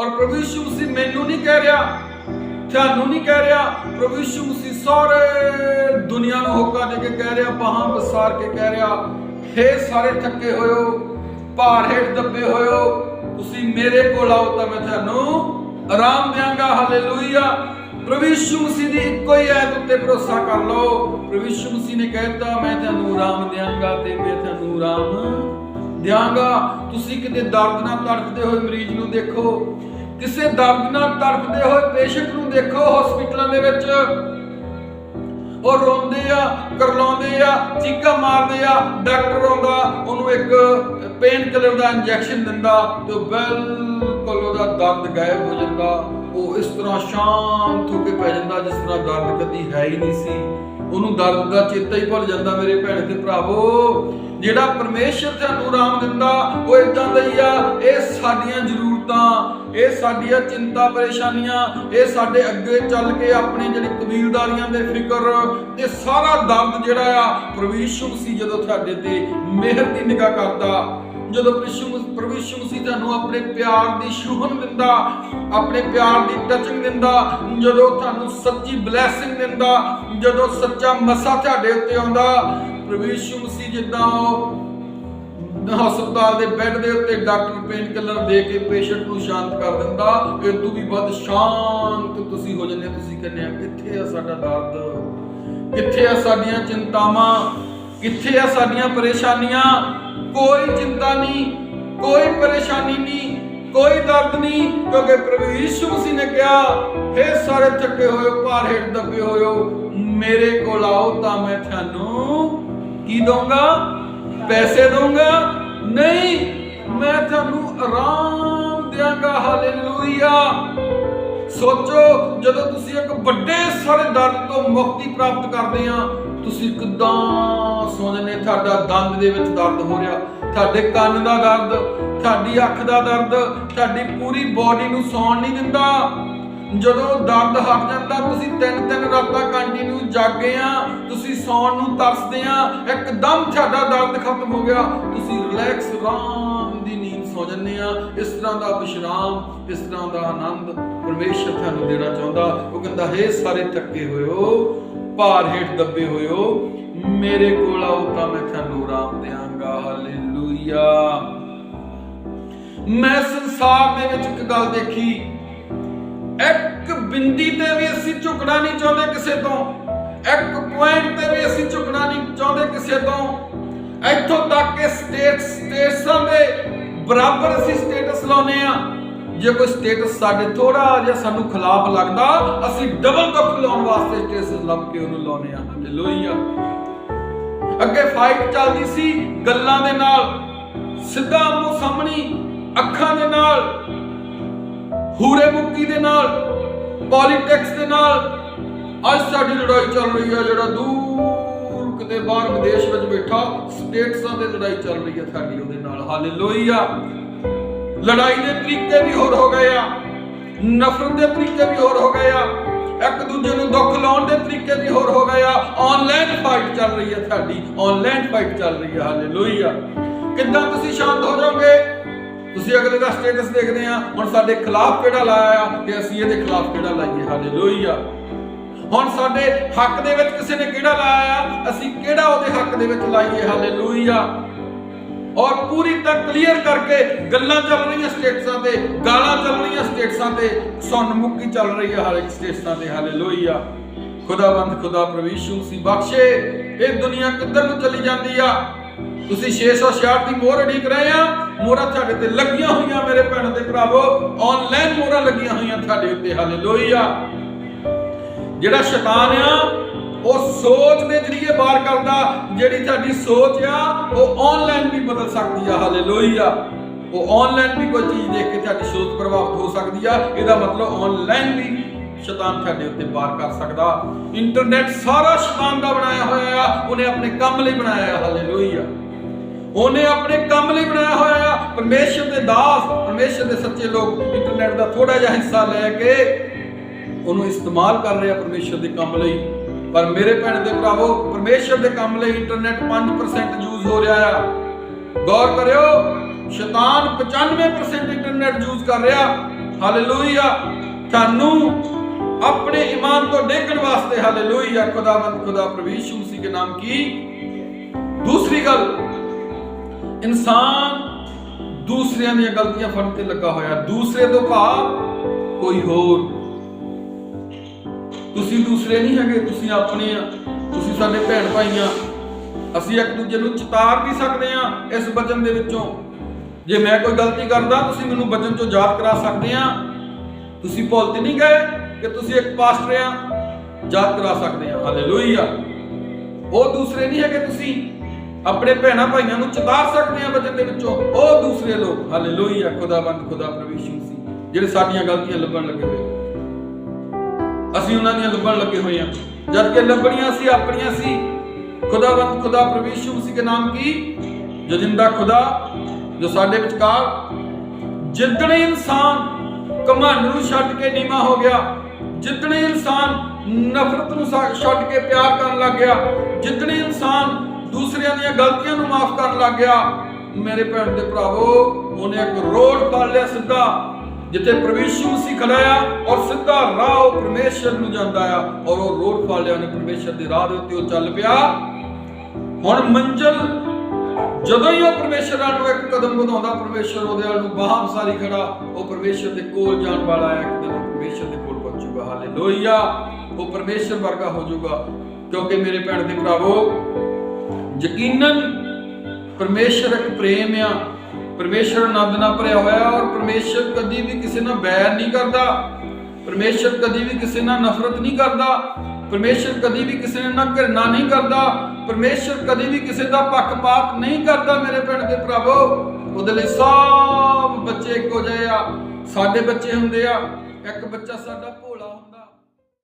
ਔਰ ਪ੍ਰਭੂ ਯਿਸੂ ਮਸੀਹ ਮੈਨੂੰ ਨਹੀਂ ਕਹਿ ਰਿਹਾ, ਤੁਹਾਨੂੰ ਨਹੀਂ ਕਹਿ ਰਿਹਾ, ਪ੍ਰਭੂ ਯਿਸੂ ਮਸੀਹ ਸਾਰੇ ਦੁਨੀਆ ਨੂੰ ਹੋਕਾ ਦੇ ਕੇ ਕਹਿ ਰਿਹਾ, ਬਾਹਾਂ ਬਸਾਰ ਕੇ ਕਹਿ ਰਿਹਾ, ਹੇ ਸਾਰੇ ਥੱਕੇ ਹੋਇਓ ਭਾਰ ਹੇਠ ਦੱਬੇ ਹੋਇਓ ਤੁਸੀਂ ਮੇਰੇ ਕੋਲ ਆਓ ਤਾਂ ਮੈਂ ਤੁਹਾਨੂੰ ਆਰਾਮ ਦਿਆਂਗਾ ਹਾਲੇਲੂਇਆ ਪ੍ਰਭੂ ਯਿਸੂ ਮਸੀਹ ਦੀ ਇੱਕੋ ਹੀ ਐਤ ਉੱਤੇ ਭਰੋਸਾ ਕਰ ਲਓ। ਪ੍ਰਭੂ ਯਿਸੂ ਮਸੀਹ ਨੇ ਕਹਿਤਾ ਮੈਂ ਤੁਹਾਨੂੰ ਆਰਾਮ ਦਿਆਂਗਾ ਤੇ ਮੈਂ ਤੁਹਾਨੂੰ ਆਰਾਮ ਦਿਆਂਗਾ ਤੁਸੀਂ ਕਿਤੇ ਦਰਦ ਨਾਲ ਤੜਫਦੇ ਹੋਏ ਮਰੀਜ਼ ਨੂੰ ਦੇਖੋ। ਕਿਸੇ ਦਰਦ ਨਾਲ ਤੜਫਦੇ ਹੋਏ ਪੇਸ਼ੈਂਟ ਨੂੰ ਦੇਖੋ ਹਸਪੀਟਲਾਂ ਦੇ ਵਿੱਚ। ਉਹ ਰੋਂਦੇ ਆ, ਕਰਲਾਉਂਦੇ ਆ, ਚੀਕਾਂ ਮਾਰਦੇ ਆ, ਡਾਕਟਰ ਆਉਂਦਾ, ਉਹਨੂੰ ਇੱਕ ਪੇਨ ਕਿਲਰ ਦਾ ਇੰਜੈਕਸ਼ਨ ਦਿੰਦਾ ਤੇ ਉਹ ਬਿਲਕੁਲ ਉਹਦਾ ਦਰਦ ਗਾਇਬ ਹੋ ਜਾਂਦਾ। ਉਹ ਇਸ ਤਰ੍ਹਾਂ ਸ਼ਾਂਤ ਹੋ ਕੇ ਪੈ ਜਾਂਦਾ ਜਿਸ ਤਰ੍ਹਾਂ ਦਰਦ ਕਦੀ ਹੈ ਹੀ ਨਹੀਂ ਸੀ। ਉਹਨੂੰ ਦਰਦ ਦਾ ਚੇਤਾ ਹੀ ਭੁੱਲ ਜਾਂਦਾ ਮੇਰੇ ਭੈਣ ਤੇ ਭਰਾਵੋ। ਜਿਹੜਾ ਪਰਮੇਸ਼ਰ ਤੁਹਾਨੂੰ ਆਰਾਮ ਦਿੰਦਾ, ਉਹ ਇਦਾਂ ਦਾ ਹੀ ਆ। ਇਹ ਸਾਡੀਆਂ ਜ਼ਰੂਰਤਾਂ, ਇਹ ਸਾਡੀਆਂ ਚਿੰਤਾ ਪਰੇਸ਼ਾਨੀਆਂ, ਇਹ ਸਾਡੇ ਅੱਗੇ ਚੱਲ ਕੇ ਆਪਣੀ ਜਿਹੜੀ ਕਬੀਲਦਾਰੀਆਂ ਦੇ ਫਿਕਰ ਤੇ ਸਾਰਾ ਦਰਦ ਜਿਹੜਾ ਆ ਪ੍ਰਵੀਸ਼ੂ ਸੀ ਜਦੋਂ ਤੁਹਾਡੇ ਤੇ ਮਿਹਰ ਦੀ ਨਿਗਾਹ ਕਰਦਾ ਜਦੋਂ ਪ੍ਰਭੂ ਯਿਸੂ ਮਸੀਹ ਤੁਹਾਨੂੰ ਆਪਣੇ ਪਿਆਰ ਦੀ ਸ਼ੁਭਨ ਦਿੰਦਾ, ਆਪਣੇ ਪਿਆਰ ਦੀ ਟਚਿੰਗ ਦਿੰਦਾ, ਜਦੋਂ ਤੁਹਾਨੂੰ ਸੱਚੀ ਬਲੇਸਿੰਗ ਦਿੰਦਾ, ਜਦੋਂ ਸੱਚਾ ਮਸਾ ਤੁਹਾਡੇ ਉੱਤੇ ਆਉਂਦਾ, ਪ੍ਰਭੂ ਯਿਸੂ ਮਸੀਹ ਜਿੱਦਾਂ ਉਹ ਹਸਪਤਾਲ ਦੇ ਬੈੱਡ ਦੇ ਉੱਤੇ ਡਾਕਟਰ ਪੇਨ ਕਿਲਰ ਦੇ ਕੇ ਪੇਸ਼ੈਂਟ ਨੂੰ ਸ਼ਾਂਤ ਕਰ ਦਿੰਦਾ ਇਹ ਤੋਂ ਵੀ ਵੱਧ ਸ਼ਾਂਤ ਤੁਸੀਂ ਹੋ ਜਾਂਦੇ ਤੁਸੀਂ ਕਹਿੰਦੇ ਆ ਕਿੱਥੇ ਆ ਸਾਡਾ ਦਰਦ? ਕਿੱਥੇ ਆ ਸਾਡੀਆਂ ਚਿੰਤਾਵਾਂ? ਕਿੱਥੇ ਆ ਸਾਡੀਆਂ ਪਰੇਸ਼ਾਨੀਆਂ? ਕੋਈ ਚਿੰਤਾ ਨਹੀਂ, ਕੋਈ ਪਰੇਸ਼ਾਨੀ ਨਹੀਂ, ਕੋਈ ਦਰਦ ਨਹੀਂ, ਕਿਉਂਕਿ ਪ੍ਰਭੂ ਯਿਸੂ ਮਸੀਹ ਨੇ ਕਿਹਾ हे ਸਾਰੇ ਥੱਕੇ ਹੋਏ, ਭਾਰ ਹੇਠ ਦੱਬੇ ਹੋਇਓ ਮੇਰੇ ਕੋਲ ਆਓ ਤਾਂ ਮੈਂ ਤੁਹਾਨੂੰ ਕੀ ਦਊਂਗਾ? ਪੈਸੇ ਦਊਂਗਾ? ਨਹੀਂ, ਮੈਂ ਤੁਹਾਨੂੰ ਆਰਾਮ ਦਿਆਂਗਾ, ਹਾਲੇਲੂਇਆ। ਸੋਚੋ, ਜਦੋਂ ਤੁਸੀਂ ਇੱਕ ਵੱਡੇ ਸਾਰੇ ਦਰਦ ਤੋਂ ਮੁਕਤੀ ਪ੍ਰਾਪਤ ਕਰਦੇ ਆ ਤੁਸੀਂ ਕਿਦਾਂ ਸੋਚਦੇ ਨੇ? ਤੁਹਾਡਾ ਦੰਦ ਦੇ ਵਿੱਚ ਦਰਦ ਹੋ ਰਿਹਾ। ਤੁਹਾਡੇ ਕੰਨ ਦਾ ਦਰਦ, ਤੁਹਾਡੀ ਅੱਖ ਦਾ ਦਰਦ, ਤੁਹਾਡੀ ਪੂਰੀ ਬਾਡੀ ਨੂੰ ਸੌਣ ਨਹੀਂ ਦਿੰਦਾ। ਜਦੋਂ ਦਰਦ ਹਟ ਜਾਂਦਾ, ਤੁਸੀਂ ਤਿੰਨ ਤਿੰਨ ਰਾਤਾਂ ਕੰਟੀਨਿਊ ਜਾਗੇ ਆ। ਤੁਸੀਂ ਸੌਣ ਨੂੰ ਤਰਸਦੇ ਆ। ਇੱਕਦਮ ਤੁਹਾਡਾ ਦਰਦ ਖਤਮ ਹੋ ਗਿਆ। ਤੁਸੀਂ ਰਿਲੈਕਸ ਆਰਾਮ ਦੀ ਨੀਂਦ ਸੌ ਜੰਨੇ ਆ। ਇਸ ਤਰ੍ਹਾਂ ਦਾ ਵਿਸ਼ਰਾਮ, ਇਸ ਤਰ੍ਹਾਂ ਦਾ ਆਨੰਦ ਪਰਮੇਸ਼ਰ ਤੁਹਾਨੂੰ ਦੇਣਾ ਚਾਹੁੰਦਾ। ਉਹ ਕਹਿੰਦਾ, ਹੈ ਸਾਰੇ ਥੱਕੇ ਹੋਇਓ ਭਾਰ ਹੇਠ ਦੱਬੇ ਹੋਇਓ, ਮੇਰੇ ਕੋਲ ਆਓ ਤਾਂ ਮੈਂ ਤੁਹਾਨੂੰ ਆਰਾਮ ਦੇਵਾਂਗਾ ਹਾਲੇਲੂਇਆ। ਮੈਂ ਸੰਸਾਰ ਦੇ ਵਿੱਚ ਇੱਕ ਗੱਲ ਦੇਖੀ। ਇੱਕ ਬਿੰਦੀ ਤੇ ਵੀ ਅਸੀਂ ਝੁਕਣਾ ਨਹੀਂ ਚਾਹੁੰਦੇ ਕਿਸੇ ਤੋਂ। ਇੱਕ ਪੁਆਇੰਟ ਤੇ ਵੀ ਅਸੀਂ ਝੁਕਣਾ ਨਹੀਂ ਚਾਹੁੰਦੇ ਕਿਸੇ ਤੋਂ। ਇੱਥੋਂ ਤੱਕ ਕਿ ਸਟੇਟ ਸਟੇਟਸਾਂ ਦੇ ਬਰਾਬਰ ਅਸੀਂ ਸਟੇਟਸ ਲਾਉਨੇ ਆ ਜੇ ਕੋਈ ਸਟੇਟਸ ਸਾਡੇ ਥੋੜਾ ਜਿਹਾ ਸਾਨੂੰ ਖਿਲਾਫ ਲੱਗਦਾ, ਅਸੀਂ ਡਬਲ ਕੱਪ ਲਾਉਣ ਵਾਸਤੇ ਸਟੇਟਸ ਲੱਭ ਕੇ ਉਹਨੂੰ ਲਾਉਨੇ ਆ। ਹਾਲੇਲੂਇਆ ਅੱਗੇ ਫਾਈਟ ਚੱਲਦੀ ਸੀ, ਗੱਲਾਂ ਦੇ ਨਾਲ, ਸਿੱਧਾ ਆਮੋ ਸਾਹਮਣੀ, ਅੱਖਾਂ ਦੇ ਨਾਲ, ਹੂਰੇ ਮੁੱਕੀ ਦੇ ਨਾਲ ਪੋਲਿਟਿਕਸ ਦੇ ਨਾਲ। ਅੱਜ ਸਾਡੀ ਲੜਾਈ ਚੱਲ ਰਹੀ ਹੈ ਜਿਹੜਾ ਦੂਰ ਕਿਤੇ ਬਾਹਰ ਵਿਦੇਸ਼ ਵਿੱਚ ਬੈਠਾ ਸਟੇਟਸਾਂ ਦੇ ਲੜਾਈ ਚੱਲ ਰਹੀ ਹੈ ਸਾਡੀ ਉਹਦੇ ਨਾਲ। ਹਾਲੇਲੂਇਆ ਲੜਾਈ ਦੇ ਤਰੀਕੇ ਵੀ ਹੋਰ ਹੋ ਗਏ ਆ, ਨਫ਼ਰਤ ਦੇ ਤਰੀਕੇ ਵੀ ਹੋਰ ਹੋ ਗਏ ਆ, ਇੱਕ ਦੂਜੇ ਨੂੰ ਦੁੱਖ ਲਾਉਣ ਦੇ ਤਰੀਕੇ ਵੀ ਹੋਰ ਹੋ ਗਏ ਆ। ਆਨਲਾਈਨ ਫਾਈਟ ਚੱਲ ਰਹੀ ਹੈ ਸਾਡੀ ਆਨਲਾਈਨ ਫਾਈਟ ਚੱਲ ਰਹੀ ਹੈ ਹਾਲੇਲੂਇਆ ਕਿੱਦਾਂ ਤੁਸੀਂ ਸ਼ਾਂਤ ਹੋ ਜਾਓਗੇ? ਤੁਸੀਂ ਅਗਲੇ ਦਾ ਸਟੇਟਸ ਦੇਖਦੇ ਆ, ਹੁਣ ਸਾਡੇ ਖਿਲਾਫ ਕਿਹੜਾ ਲਾਇਆ ਆ ਤੇ ਅਸੀਂ ਇਹਦੇ ਖਿਲਾਫ ਕਿਹੜਾ ਲਾਈਏ ਹਾਲੇਲੂਇਆ ਹੁਣ ਸਾਡੇ ਹੱਕ ਦੇ ਵਿੱਚ ਕਿਸੇ ਨੇ ਕਿਹੜਾ ਲਾਇਆ ਆ, ਅਸੀਂ ਕਿਹੜਾ ਉਹਦੇ ਹੱਕ ਦੇ ਵਿੱਚ ਲਾਈਏ ਹਾਲੇਲੂਇਆ ਔਰ ਪੂਰੀ ਤਾਂ ਕਲੀਅਰ ਕਰਕੇ ਗੱਲਾਂ ਚੱਲ ਰਹੀਆਂ ਸਟੇਟਸਾਂ ਤੇ, ਗਾਲਾਂ ਚੱਲ ਰਹੀਆਂ ਸਟੇਟਸਾਂ ਤੇ ਸੁਣ ਚੱਲ ਰਹੀ ਹੈ ਹਰ ਇੱਕ ਸਟੇਟਸਾਂ ਤੇ ਹਾਲੇਲੂਇਆ ਖੁਦਾਵੰਦ, ਖੁਦਾ ਪ੍ਰਵੀਸ਼ੂ ਸੀ ਬਖਸ਼ੇ, ਇਹ ਦੁਨੀਆ ਕਿੱਧਰ ਨੂੰ ਚਲੀ ਜਾਂਦੀ ਆ? ਤੁਸੀਂ 666 ਦੀ ਮੋਹਰ ਉਡੀਕ ਰਹੇ ਆ, ਮੋਹਰਾਂ ਤੁਹਾਡੇ ਤੇ ਲੱਗੀਆਂ ਹੋਈਆਂ ਮੇਰੇ ਭੈਣਾਂ ਤੇ ਭਰਾਵੋ ਆਨਲਾਈਨ ਮੋਹਰਾਂ ਲੱਗੀਆਂ ਹੋਈਆਂ ਤੁਹਾਡੇ ਉੱਤੇ ਹਾਲੇਲੂਇਆ ਜਿਹੜਾ ਸ਼ੈਤਾਨ ਆ ਉਹ ਸੋਚ ਦੇ ਜਰੀਏ ਬਾਹਰ ਕਰਦਾ, ਜਿਹੜੀ ਤੁਹਾਡੀ ਸੋਚ ਆ, ਉਹ ਆਨਲਾਈਨ ਵੀ ਬਦਲ ਸਕਦੀ ਆ ਹਾਲੇਲੂਇਆ ਉਹ ਆਨਲਾਈਨ ਵੀ ਕੋਈ ਚੀਜ਼ ਦੇਖ ਕੇ ਤੁਹਾਡੀ ਸੋਚ ਪ੍ਰਭਾਵਿਤ ਹੋ ਸਕਦੀ ਆ, ਇਹਦਾ ਮਤਲਬ ਆਨਲਾਈਨ ਵੀ ਸ਼ੈਤਾਨ ਤੁਹਾਡੇ ਉੱਤੇ ਵਾਰ ਕਰ ਸਕਦਾ। ਇੰਟਰਨੈਟ ਸਾਰਾ ਸ਼ੈਤਾਨ ਦਾ ਬਣਾਇਆ ਹੋਇਆ ਆ, ਉਹਨੇ ਆਪਣੇ ਕੰਮ ਲਈ ਬਣਾਇਆ ਆ ਹਾਲੇਲੂਇਆ ਉਹਨੇ ਆਪਣੇ ਕੰਮ ਲਈ ਬਣਾਇਆ ਹੋਇਆ ਆ, ਪਰਮੇਸ਼ਰ ਦੇ ਦਾਸ, ਪਰਮੇਸ਼ਰ ਦੇ ਸੱਚੇ ਲੋਕ ਇੰਟਰਨੈਟ ਦਾ ਥੋੜਾ ਜਿਹਾ ਹਿੱਸਾ ਲੈ ਕੇ ਉਹਨੂੰ ਇਸਤੇਮਾਲ ਕਰ ਰਹੇ ਆ ਪਰਮੇਸ਼ਰ ਦੇ ਕੰਮ ਲਈ। ਪਰ ਮੇਰੇ ਭੈਣ ਦੇ ਭਰਾਵੋ, ਪਰਮੇਸ਼ਰ ਦੇ ਕੰਮ ਲਈ ਇੰਟਰਨੈਟ 5% ਯੂਜ਼ ਹੋ ਰਿਹਾ ਆ। ਗੌਰ ਕਰਿਓ, ਸ਼ੈਤਾਨ 95% ਇੰਟਰਨੈਟ ਯੂਜ਼ ਕਰ ਰਿਹਾ। ਹਾਲੇਲੂਇਆ ਤੁਹਾਨੂੰ ਆਪਣੇ ਈਮਾਨ ਤੋਂ ਡੇਗਣ ਵਾਸਤੇ ਹਾਲੇਲੂਇਆ ਖੁਦਾਵੰਦ, ਖੁਦਾ ਪ੍ਰਭੂ ਯਿਸੂ ਮਸੀਹ ਦੇ ਨਾਮ ਕੀ? ਦੂਸਰੀ ਗੱਲ, ਇਨਸਾਨ ਦੂਸਰਿਆਂ ਦੀਆਂ ਗਲਤੀਆਂ ਫੜਨ ਤੇ ਲੱਗਾ ਹੋਇਆ। ਦੂਸਰੇ ਤੋਂ ਭਾਵ ਕੋਈ ਹੋਰ। ਤੁਸੀਂ ਦੂਸਰੇ ਨਹੀਂ ਹੈਗੇ, ਤੁਸੀਂ ਆਪਣੇ ਆ, ਤੁਸੀਂ ਸਾਡੇ ਭੈਣ ਭਾਈ ਆ ਅਸੀਂ ਇੱਕ ਦੂਜੇ ਨੂੰ ਚਿਤਾਰ ਵੀ ਸਕਦੇ ਆ ਇਸ ਵਚਨ ਦੇ ਵਿੱਚੋਂ। ਜੇ ਮੈਂ ਕੋਈ ਗਲਤੀ ਕਰਦਾ, ਤੁਸੀਂ ਮੈਨੂੰ ਵਚਨ ਚੋਂ ਯਾਦ ਕਰਾ ਸਕਦੇ ਆ। ਤੁਸੀਂ ਭੁੱਲ ਤੇ ਨਹੀਂ ਗਏ ਕਿ ਤੁਸੀਂ ਇੱਕ ਪਾਸਟਰ ਆ, ਯਾਦ ਕਰਾ ਸਕਦੇ ਆ। ਹਾਲੇਲੂਇਆ ਉਹ ਦੂਸਰੇ ਨਹੀਂ ਹੈਗੇ, ਤੁਸੀਂ ਆਪਣੇ ਭੈਣਾਂ ਭਾਈਆਂ ਨੂੰ ਚਿਤਾਰ ਸਕਦੇ ਆ ਬਚਨ ਦੇ ਵਿੱਚੋਂ। ਉਹ ਦੂਸਰੇ ਲੋਕ। ਹਾਲੇਲੂਇਆ ਖੁਦਾਵੰਦ, ਖੁਦਾ ਪ੍ਰਭੂ ਯਿਸੂ ਸੀ। ਜਿਹੜੇ ਸਾਡੀਆਂ ਗਲਤੀਆਂ ਲੱਭਣ ਲੱਗੇ ਹੋਏ ਅਸੀਂ ਉਹਨਾਂ ਦੀਆਂ ਲੱਭਣ ਲੱਗੇ ਹੋਏ ਹਾਂ। ਜਦ ਕਿ ਲੱਭਣੀਆਂ ਸੀ ਆਪਣੀਆਂ ਸੀ। ਖੁਦਾਵੰਦ, ਖੁਦਾ ਪ੍ਰਭੂ ਮਸੀਹ ਦੇ ਨਾਮ ਕੀ? ਜੋ ਜਿੰਦਾ ਖੁਦਾ, ਜੋ ਸਾਡੇ ਵਿਚਕਾਰ ਜਿੱਦਣੇ ਇਨਸਾਨ ਘਮੰਡ ਨੂੰ ਛੱਡ ਕੇ ਨੀਵਾ ਹੋ ਗਿਆ, ਜਿੱਦਣੇ ਇਨਸਾਨ ਨਫ਼ਰਤ ਨੂੰ ਛੱਡ ਕੇ ਪਿਆਰ ਕਰਨ ਲੱਗ ਗਿਆ, ਜਿੱਦਣੇ ਇਨਸਾਨ ਦੂਸਰਿਆਂ ਦੀਆਂ ਗਲਤੀਆਂ ਨੂੰ ਮਾਫ ਕਰਨ ਲੱਗ ਗਿਆ, ਮੇਰੇ ਭੈਣ ਦੇ ਭਰਾਵੋ, ਉਹਨੇ ਇੱਕ ਰੋਡ ਪਾ ਲਿਆ ਸਿੱਧਾ। ਜਿੱਥੇ ਪ੍ਰਵੇਸ਼ੂ ਸੀ ਖੜਾ ਆ ਔਰ ਸਿੱਧਾ ਰਾਹ ਉਹ ਪਰਮੇਸ਼ਰ ਨੂੰ ਜਾਂਦਾ ਆ ਔਰ ਉਹ ਰੋਡ ਫਾਲਿਆ ਉਹਨੇ ਪਰਮੇਸ਼ਰ ਦੇ ਰਾਹ ਦੇ ਉੱਤੇ ਉਹ ਚੱਲ ਪਿਆ। ਹੁਣ ਮੰਜ਼ਲ ਜਦੋਂ ਹੀ ਉਹ ਪਰਮੇਸ਼ਰ ਨੂੰ ਇੱਕ ਕਦਮ ਵਧਾਉਂਦਾ, ਪਰਮੇਸ਼ਰ ਉਹਦੇ ਵੱਲ ਨੂੰ ਬਾਹਾਂ ਸਾਰੀ ਖੜਾ, ਉਹ ਪਰਮੇਸ਼ਰ ਦੇ ਕੋਲ ਜਾਣ ਵਾਲਾ ਹੈ ਇੱਕ ਦਿਨ ਉਹ ਪਰਮੇਸ਼ਰ ਦੇ ਕੋਲ ਪਹੁੰਚੂਗਾ ਹਾਲੇਲੂਇਆ! ਉਹ ਪਰਮੇਸ਼ਰ ਵਰਗਾ ਹੋ ਜਾਊਗਾ। ਕਿਉਂਕਿ ਮੇਰੇ ਭੈਣ ਦੇ ਭਰਾਵੋ, ਯਕੀਨਨ ਪਰਮੇਸ਼ਰ ਇੱਕ ਪ੍ਰੇਮ ਆ ਪਰਮੇਸ਼ਰ ਆਨੰਦ ਨਾਲ ਭਰਿਆ ਹੋਇਆ ਔਰ ਪਰਮੇਸ਼ਰ ਕਦੀ ਵੀ ਕਿਸੇ ਨਾਲ ਬੈਰ ਨਹੀਂ ਕਰਦਾ। ਪਰਮੇਸ਼ਰ ਕਦੀ ਵੀ ਕਿਸੇ ਨਾਲ ਨਫ਼ਰਤ ਨਹੀਂ ਕਰਦਾ। ਪਰਮੇਸ਼ਰ ਕਦੀ ਵੀ ਕਿਸੇ ਨਾਲ ਘਿਰਣਾ ਨਹੀਂ ਕਰਦਾ। ਪਰਮੇਸ਼ਰ ਕਦੀ ਵੀ ਕਿਸੇ ਦਾ ਪੱਖਪਾਤ ਨਹੀਂ ਕਰਦਾ ਮੇਰੇ ਭੈਣ ਦੇ ਭਰਾਵੋ ਉਹਦੇ ਲਈ ਸਭ ਬੱਚੇ ਇੱਕੋ ਜਿਹੇ ਆ। ਸਾਡੇ ਬੱਚੇ ਹੁੰਦੇ ਆ। ਇੱਕ ਬੱਚਾ ਸਾਡਾ